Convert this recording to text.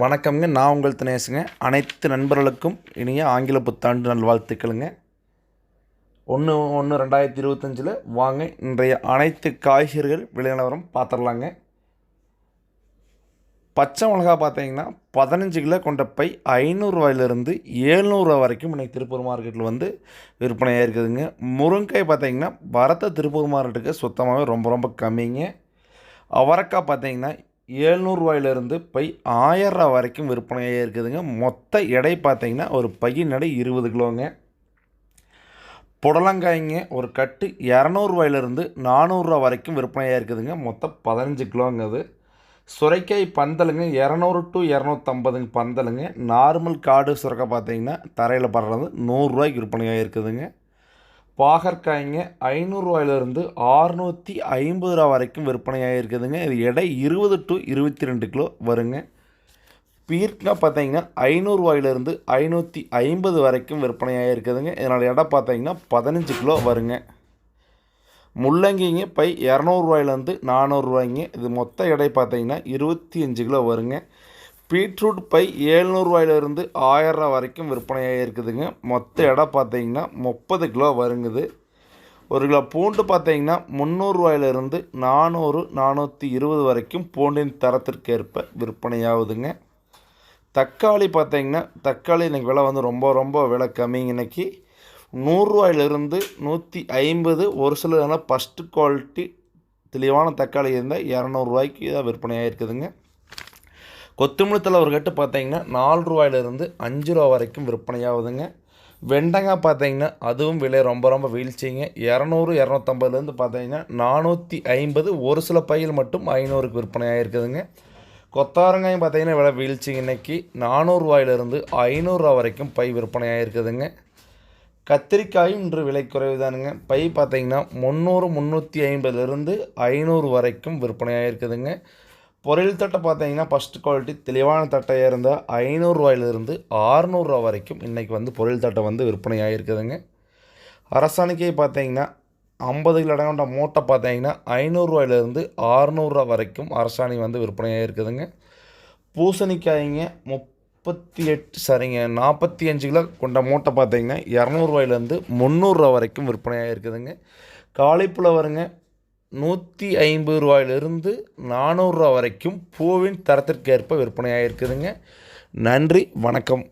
வணக்கம்ங்க. நான் உங்கள் தினேசுங்க. அனைத்து நண்பர்களுக்கும் இனிய ஆங்கில புத்தாண்டு நல்வாழ்த்துக்களுங்க. ஒன்று ஒன்று ரெண்டாயிரத்தி இருபத்தஞ்சில் வாங்க. இன்றைய அனைத்து காய்கறிகள் விளைநிலவரம் பார்த்துடலாங்க. பச்சை மிளகா பார்த்தீங்கன்னா பதினஞ்சு கிலோ கொண்ட பை ஐநூறுரூவாயிலிருந்து ஏழ்நூறுவா வரைக்கும் இன்றைக்கி திருப்பூர் மார்க்கெட்டில் வந்து விற்பனையாக இருக்குதுங்க. முருங்காய் பார்த்தீங்கன்னா வரத்த திருப்பூர் மார்க்கெட்டுக்கு சுத்தமாகவே ரொம்ப ரொம்ப கம்மிங்க. அவரைக்காய் பார்த்தீங்கன்னா ஏழ்நூறுவாயிலிருந்து பை ஆயிரரூவா வரைக்கும் விற்பனையாக இருக்குதுங்க. மொத்த எடை பார்த்திங்கன்னா ஒரு பையின் எடை இருபது கிலோங்க. புடலங்காய்ங்க ஒரு கட்டு இரநூறுவாயிலிருந்து நானூறுரூவா வரைக்கும் விற்பனையாக இருக்குதுங்க. மொத்தம் பதினஞ்சு கிலோங்க அது. சுரைக்காய் பந்தலுங்க இரநூறு டு இரநூத்தம்பதுங்க பந்தலுங்க. நார்மல் காடு சுரக்காய் பார்த்தீங்கன்னா தரையில் படுறது நூறுரூவாய்க்கு விற்பனையாக இருக்குதுங்க. பாகற்காய்ங்க ஐநூறுரூவாயிலிருந்து ஆறுநூற்றி ஐம்பது ரூபா வரைக்கும் விற்பனையாக இருக்குதுங்க. இது எடை இருபது டு இருபத்தி ரெண்டு கிலோ வருங்க. பீர்க்கெலாம் பார்த்தீங்கன்னா ஐநூறுரூவாயிலிருந்து ஐநூற்றி ஐம்பது வரைக்கும் விற்பனையாக இருக்குதுங்க. இதனால் எடை பார்த்தீங்கன்னா பதினஞ்சு கிலோ வருங்க. முள்ளங்கிங்க பை இரநூறுவாயிலேருந்து நானூறுரூவாய்ங்க இது மொத்த எடை பார்த்தீங்கன்னா இருபத்தி அஞ்சு கிலோ வருங்க. பீட்ரூட் பை ஏழ்நூறுவாயிலிருந்து ஆயிரரூவா வரைக்கும் விற்பனையாக இருக்குதுங்க. மொத்த எடை பார்த்தீங்கன்னா முப்பது கிலோ வருங்குது. ஒரு கிலோ பூண்டு பார்த்தீங்கன்னா முந்நூறுரூவாயிலிருந்து நானூறு நானூற்றி இருபது வரைக்கும் பூண்டின் தரத்திற்கேற்ப விற்பனையாகுதுங்க. தக்காளி பார்த்தீங்கன்னா தக்காளி இன்றைக்கி விலை வந்து ரொம்ப ரொம்ப விலை கம்மிங்க இன்றைக்கி நூறுரூவாயிலிருந்து நூற்றி ஐம்பது ஒரு சில ஃபஸ்ட்டு குவாலிட்டி தெளிவான தக்காளி இருந்தால் இரநூறுவாய்க்கு தான் விற்பனையாக இருக்குதுங்க. கொத்தமல்லி தலை ஒரு கட்டு பார்த்தீங்கன்னா நாலு ரூபாயிலிருந்து அஞ்சு ரூபா வரைக்கும் விற்பனையாகுதுங்க. வெண்டங்காய் பார்த்தீங்கன்னா அதுவும் விலை ரொம்ப ரொம்ப வீழ்ச்சிங்க. இரநூறு இரநூத்தம்பதுலேருந்து பார்த்தீங்கன்னா நானூற்றி ஐம்பது ஒரு சில பையில் மட்டும் ஐநூறுக்கு விற்பனையாக இருக்குதுங்க கொத்தாரங்காயும் பார்த்தீங்கன்னா விலை வீழ்ச்சிங்க இன்றைக்கி நானூறுரூவாயிலிருந்து ஐநூறுரூவா வரைக்கும் பை விற்பனையாக இருக்குதுங்க கத்திரிக்காயும் இன்று விலை குறைவு தானுங்க பை பார்த்தீங்கன்னா முந்நூறு முந்நூற்றி ஐம்பதுலேருந்து ஐநூறு வரைக்கும் விற்பனையாக இருக்குதுங்க பொரியல் தட்டை பார்த்தீங்கன்னா ஃபஸ்ட் குவாலிட்டி தெளிவான தட்டையாக இருந்தால் ஐநூறுரூவாயிலிருந்து ஆறுநூறுவா வரைக்கும் இன்றைக்கி வந்து பொரியல் தட்டை வந்து விற்பனையாக இருக்குதுங்க. அரசாணிக்கை பார்த்தீங்கன்னா ஐம்பது கிலோ அடங்கொண்ட கொண்ட மூட்டை பார்த்தீங்கன்னா ஐநூறுரூவாயிலிருந்து ஆறுநூறுவா வரைக்கும் அரசாணி வந்து விற்பனையாக இருக்குதுங்க. பூசணிக்காய்ங்க முப்பத்தி எட்டு சரிங்க நாற்பத்தி அஞ்சு கிலோ கொண்ட மூட்டை பார்த்தீங்கன்னா இரநூறுவாயிலேருந்து முந்நூறுரூவா வரைக்கும் விற்பனையாக இருக்குதுங்க. வருங்க நூற்றி ஐம்பது ரூபாயிலிருந்து நானூறுரூவா வரைக்கும் பூவின் தரத்திற்கேற்ப விற்பனையாக இருக்குதுங்க நன்றி வணக்கம்.